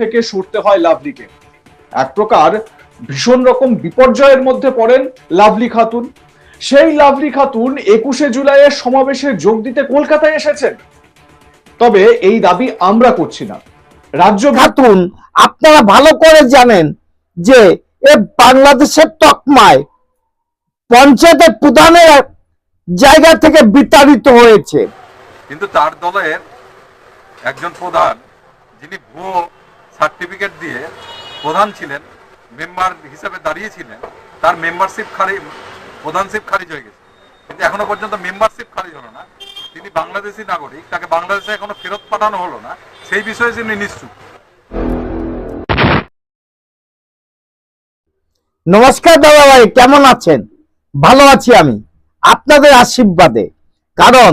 থেকে সরতে হয় লাভলিকে। এক প্রকার ভীষণ রকম বিপর্যয়ের মধ্যে পড়েন লাভলি খাতুন। সেই লাভলি খাতুন একুশে জুলাইয়ের সমাবেশে যোগ দিতে কলকাতায় এসেছেন। তবে এই দাবি আমরা করছি না। রাজ্য খাতুন আপনারা ভালো করে জানেন যে এ বাংলাদেশের তকমায় পঞ্চায়েতের প্রধানের জায়গা থেকে বিতাড়িত হয়েছে। কিন্তু তার দলের একজন প্রধান যিনি ভুয়ো সার্টিফিকেট দিয়ে প্রধান ছিলেন, মেম্বার হিসেবে দাঁড়িয়েছিলেন, তার মেম্বারশিপ খারি প্রধানশিপ খারিজ হয়ে গেছে। কিন্তু এখনও পর্যন্ত মেম্বারশিপ খারিজ হলো না। তিনি বাংলাদেশি নাগরিক, তাকে বাংলাদেশে এখনও ফেরত পাঠানো হলো না। সেই বিষয়ে তিনি নিশ্চুপ। নমস্কার দাদা ভাই কেমন আছেন? ভালো আছি আমি। আপনাদের আশীর্বাদে। কারণ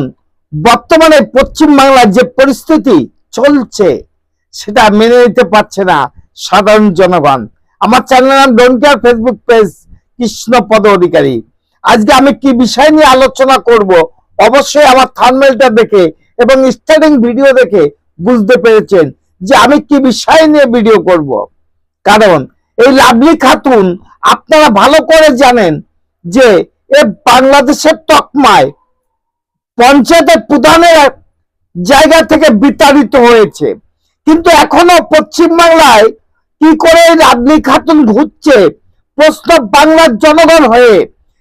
বর্তমানে পশ্চিম বাংলার যে পরিস্থিতি চলছে সেটা মেনে নিতে পারছে না সাধারণ জনগণ। আমার চ্যানেল নাম don't Facebook page Krishnapada Adhikari. আজকে আমি কি বিষয় নিয়ে আলোচনা করব? অবশ্যই আমার থার্মেলটা দেখে এবং স্টার্টিং ভিডিও দেখে বুঝতে পেরেছেন যে আমি কি বিষয় নিয়ে ভিডিও করব। কারণ এই লাভলি খাতুন আপনারা ভালো করে জানেন যে এ বাংলাদেশের তকমায় পঞ্চায়েতের প্রধানের জায়গা থেকে বিতাড়িত হয়েছে। কিন্তু এখনও পশ্চিম বাংলায় কি করে লাভলি খাতুন ঘুরছে? প্রশ্ন বাংলার জনগণ হয়ে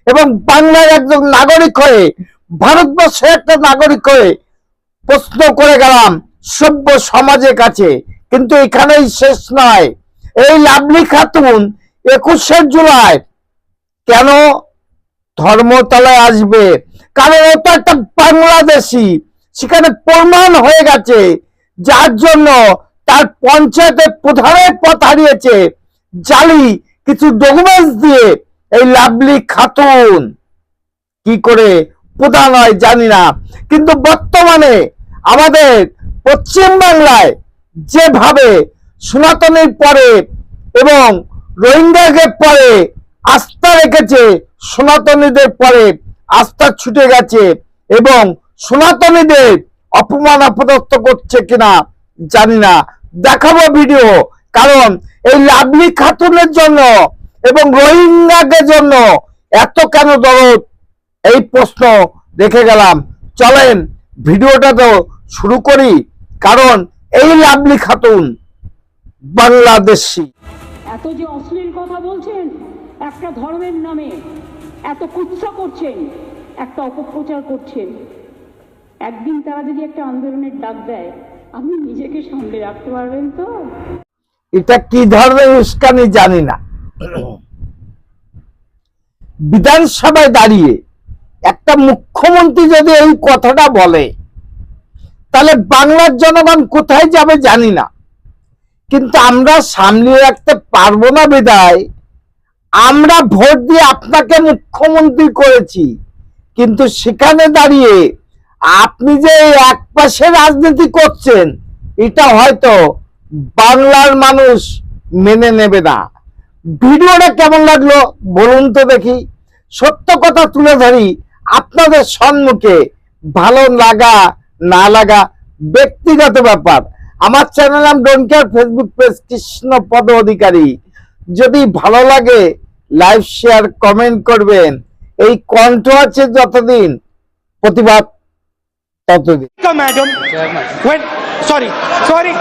এবং বাংলার একজন নাগরিক হয়ে, ভারতবর্ষের একটা নাগরিক হয়ে প্রশ্ন করে গেলাম সভ্য সমাজের কাছে। কিন্তু এখানেই শেষ নয়। এই লাভলি খাতুন একুশে জুলাই কেন ধর্মতলায় আসবে? কারণ ওটা একটা বাংলাদেশি। সেখানে প্রমাণ হয়ে গেছে যার জন্য তার পঞ্চায়েতের প্রধানের পথ হারিয়েছে। জালি, কিছু ডকুমেন্টস দিয়ে এই লাভলি খাতুন। কি করে? প্রধান হয় জানি না। কিন্তু বর্তমানে আমাদের পশ্চিম বাংলায় যেভাবে সনাতনীর পরে এবং রোহিঙ্গাকে পরে আস্থা রেখেছে, সনাতনীদের পরে আস্থা ছুটে গেছে এবং সনাতনীদের অপমান অপদস্থ করছে কিনা জানি না। দেখাবো ভিডিও কারণ এই লাভলি খাতুনের জন্য এবং রোহিঙ্গাদের জন্য এত কেন দরদ? এই প্রশ্ন রেখে গেলাম। চলেন ভিডিওটা তো শুরু করি। কারণ এই লাভলি খাতুন বাংলাদেশি। এত যে অশ্লীল কথা বলছেন, একটা ধর্মের নামে, এত কুৎসা করছেন, একটা অপপ্রচার করছেন। একদিন তারা যদি একটা আন্দোলনের ডাক দেয়, আপনি নিজেকে সামলে রাখতে পারবেন তো? এটা কি ধরনের উস্কানি জানি না। বিধানসভায় দাঁড়িয়ে একটা মুখ্যমন্ত্রী যদি এই কথাটা বলে, তাহলে বাংলার জনগণ কোথায় যাবে জানি না। কিন্তু আমরা সামলিয়ে রাখতে পারব না বিদায়। আমরা ভোট দিয়ে আপনাকে মুখ্যমন্ত্রী করেছি। কিন্তু সেখানে দাঁড়িয়ে আপনি যে এক পাশে রাজনীতি করছেন, এটা হয়তো বাংলার মানুষ মেনে নেবে না। ভিডিওটা কেমন লাগল বলুন তো দেখি। সত্য কথা তুলে ধরি, আপনাদের সম্মুখে ভালো লাগা, না লাগা ব্যক্তিগত ব্যাপার। আমার চ্যানেল নাম don't care Facebook page Krishnapada Adhikari. যদি ভালো লাগে লাইভ শেয়ার কমেন্ট করবেন। এই কণ্ঠ আছে যতদিন প্রতিবাদ ততদিন madam. When, sorry, sorry.